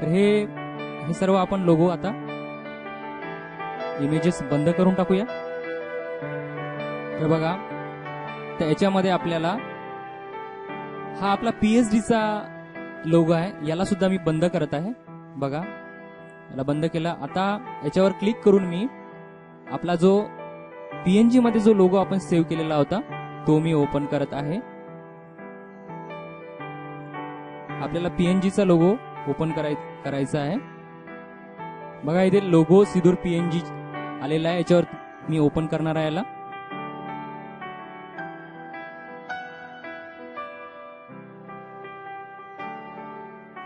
तर हे हे सर्व आपण लोगो आता इमेजेस बंद करून टाकूया. तर बघा तर याच्यामध्ये आपल्याला हा आपला पीएचडीचा लोगो आहे. याला सुद्धा मी बंद करत आहे. बघा याला बंद केला. आता याच्यावर क्लिक करून मी आपला जो पीएनजी मध्ये जो लोगो आपण सेव्ह केलेला होता तो मी ओपन करत आहे. आपल्याला पीएनजीचा लोगो ओपन कराय करायचं आहे. बघा इथे लोगो सिदूर पीएनजी आलेला आहे. याच्यावर मी ओपन करणार आहे याला.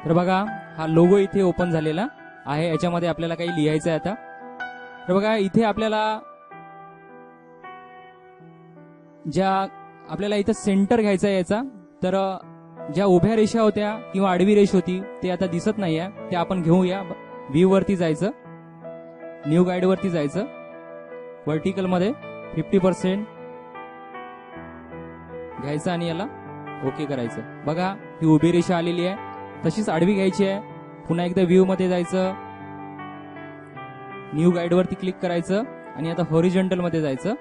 तर बघा हा लोगो इथे ओपन झालेला आहे. याच्यामध्ये आपल्याला काही लिहायचं आहे आता. तर बघा इथे आपल्याला ज्या आपल्याला इथं सेंटर घ्यायचा आहे याचा तर ज्या उभ्या रेषा होत्या किंवा आडवी रेष होती ते आता दिसत नाहीये. ते आपण घेऊया. व्ह्यू वरती जायचं. न्यू गाईड वरती जायचं. व्हर्टिकलमध्ये फिफ्टी पर्सेंट घ्यायचं आणि याला ओके करायचं. बघा ही उभी रेषा आलेली आहे. तशीच आडवी घ्यायची आहे. पुन्हा एकदा व्ह्यू मध्ये जायचं. न्यू गाईड वरती क्लिक करायचं. आणि आता हॉरिजेंटलमध्ये जायचं.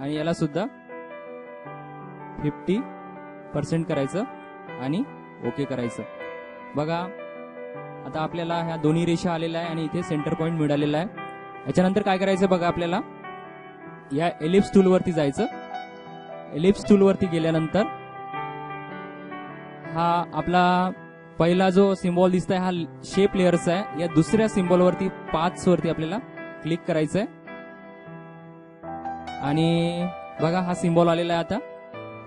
आणि याला सुद्धा फिफ्टी पर्सेंट करायचं. आणि ओके करायचं. बघा आता आपल्याला ह्या दोन्ही रेषा आलेल्या आहे आणि इथे सेंटर पॉइंट मिळालेला आहे. याच्यानंतर काय करायचं बघा आपल्याला? या एलिप्स टूलवरती जायचं. एलिप्स टूलवरती गेल्यानंतर हा आपला पहिला जो सिम्बॉल दिसतोय हा शेप लेअरचा आहे. या दुसऱ्या सिम्बॉलवरती पाच वरती आपल्याला क्लिक करायचं आहे आणि बघा हा सिम्बॉल आलेला आहे आता.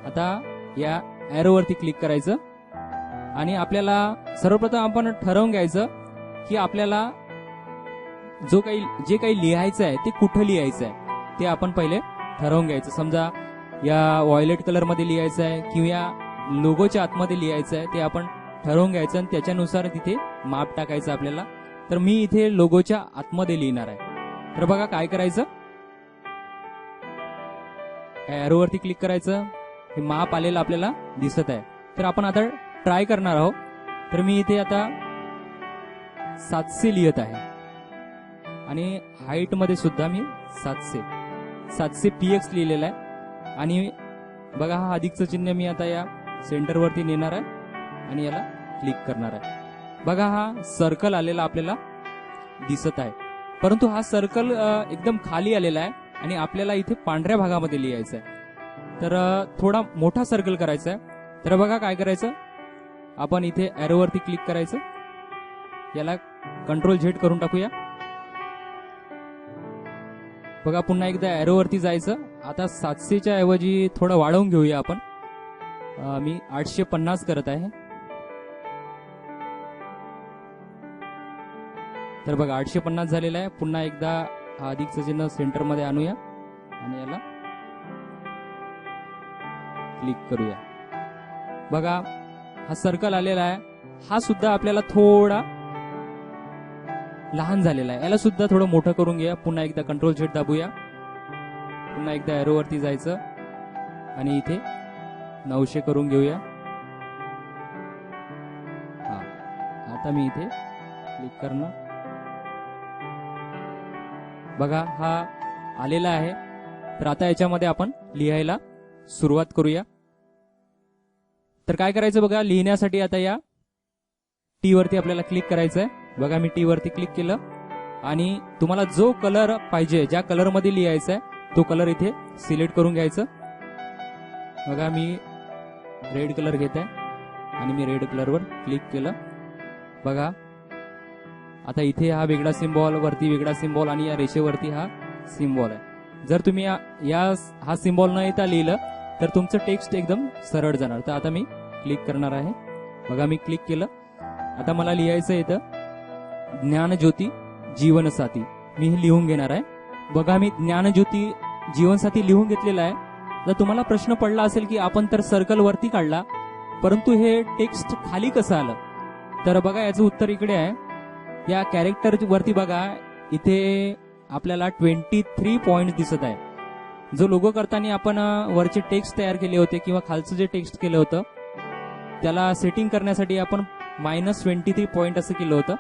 आता या ॲरोवरती क्लिक करायचं. आणि आपल्याला सर्वप्रथम आपण ठरवून घ्यायचं की आपल्याला जो काही जे काही लिहायचं आहे ते कुठं लिहायचं आहे ते आपण पहिले ठरवून घ्यायचं. समजा या व्हायलेट कलरमध्ये लिहायचं आहे किंवा या लोगोच्या आतमध्ये लिहायचं आहे ते आपण ठरवून घ्यायचं आणि त्याच्यानुसार तिथे माप टाकायचं आपल्याला. तर मी इथे लोगोच्या आतमध्ये लिहिणार आहे. तर बघा काय करायचं? ॲरोवरती क्लिक करायचं. हे माप आलेलं आपल्याला दिसत आहे. तर आपण आता ट्राय करणार आहोत. तर मी इथे आता सातशे लिहित आहे. आणि हाईटमध्ये सुद्धा मी सातशे. सातशे पी एक्स लिहिलेला आहे. आणि बघा हा अधिकचं चिन्ह मी आता या सेंटरवरती नेणार आहे. आणि याला क्लिक करणार आहे. बघा हा सर्कल आलेला आपल्याला दिसत आहे. परंतु हा सर्कल एकदम खाली आलेला आहे. आणि आपल्याला इथे पांढऱ्या भागामध्ये लिहायचं आहे. तर थोडा मोठा सर्कल करायचा आहे तर बघा काय करायचं? आपण इथे ॲरोवरती क्लिक करायचं. याला कंट्रोल झेड करून टाकूया. बघा पुन्हा एकदा ॲरोवरती जायचं. आता सातशेच्या ऐवजी थोडं वाढवून घेऊया आपण. मी आठशे पन्नास करत आहे. तर बघा आठशे पन्नास झालेला आहे. पुन्हा एकदा हा अधिकचं चिन्ह सेंटरमध्ये आणूया. आणि याला क्लिक करूया. बघा हा सर्कल आलेला आहे. हा सुद्धा आपल्याला थोडा लहान झालेला आहे. याला सुद्धा थोडं मोठं करून घ्या. पुन्हा एकदा कंट्रोल झेड दाबूया. पुन्हा एकदा एरोवरती जायचं. आणि इथे नऊशे करून घेऊया. हा. आता मी इथे क्लिक करणार. बघा हा आलेला आहे. तर आता याच्यामध्ये आपण लिहायला सुरुवात करूया. तर काय करायचं बघा लिहिण्यासाठी आता या टी वरती आपल्याला क्लिक करायचं आहे बघा मी टी वरती क्लिक केलं. आणि तुम्हाला जो कलर पाहिजे ज्या कलरमध्ये लिहायचा आहे तो कलर इथे सिलेक्ट करून घ्यायचं. बघा मी रेड कलर घेत आहे आणि मी रेड कलरवर क्लिक केलं. बघा आता इथे हा वेगळा सिम्बॉल वरती वेगळा सिम्बॉल आणि या रेषेवरती हा सिम्बॉल आहे. जर तुम्ही या या- हा सिम्बॉल न येता लिहिलं तर तुमचं टेक्स्ट एकदम सरळ जाणार. तर आता मी क्लिक करणार आहे. बघा मी क्लिक केलं. आता मला लिहायचं येतं ज्ञानज्योती जीवनसाथी. मी हे लिहून घेणार आहे. बघा मी ज्ञानज्योती जीवनसाथी लिहून घेतलेला आहे. जर तुम्हाला प्रश्न पडला असेल की आपण तर सर्कल वरती काढला परंतु हे टेक्स्ट खाली कसं आलं? तर बघा याचं उत्तर इकडे आहे. या कॅरेक्टर वरती बघा इथे आपल्याला ट्वेंटी थ्री पॉइंट दिसत आहे. जो लोगो करताना आपण वरचे टेक्स्ट तयार केले होते किंवा खालचं जे टेक्स्ट केलं होतं त्याला सेटिंग करण्यासाठी आपण मायनस ट्वेंटी थ्री पॉईंट असं केलं होतं.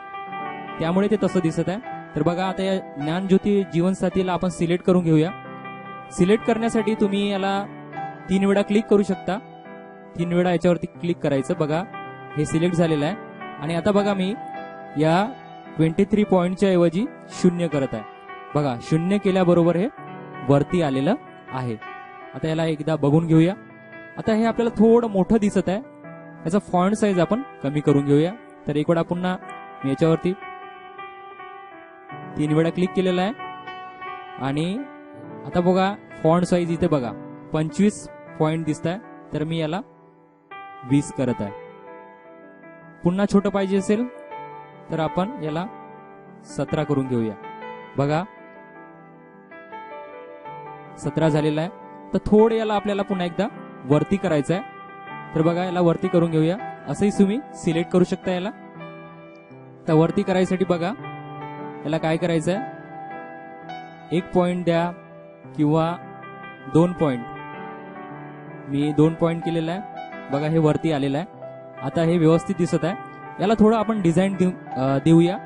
त्यामुळे ते तसं दिसत आहे. तर बघा आता या ज्ञानज्योती जीवनसाथीला आपण सिलेक्ट करून घेऊया. सिलेक्ट करण्यासाठी तुम्ही याला तीन वेळा क्लिक करू शकता. तीन वेळा याच्यावरती क्लिक करायचं. बघा हे सिलेक्ट झालेलं आहे. आणि आता बघा मी या ट्वेंटी थ्री पॉईंटच्या ऐवजी शून्य करत आहे. बघा शून्य केल्याबरोबर हे वरती आलेलं आहे. आता याला एकदा बघून घेऊया. आता हे आपल्याला थोडं मोठं दिसत आहे. याचा फॉन्ट साईज आपण कमी करून घेऊया. तर एक वेळा पुन्हा मी याच्यावरती तीन वेळा क्लिक केलेला आहे. आणि आता बघा फॉन्ट साईज इथे बघा. पंचवीस पॉइंट दिसत आहे तर मी याला वीस करत आहे. पुन्हा छोटं पाहिजे असेल तर आपण याला सतरा करून घेऊया. बघा सतरा झालेला आहे. तर थोडं याला आपल्याला पुन्हा एकदा वरती करायचं आहे. तर बघा याला वरती करून घेऊया. असंही तुम्ही सिलेक्ट करू शकता याला. तर वरती करायसाठी बघा याला काय करायचं आहे? एक पॉइंट द्या किंवा दोन पॉइंट मी दोन पॉइंट केलेला आहे. बघा हे वरती आलेलं आहे. आता हे व्यवस्थित दिसत आहे. याला थोडं आपण डिझाईन देऊया.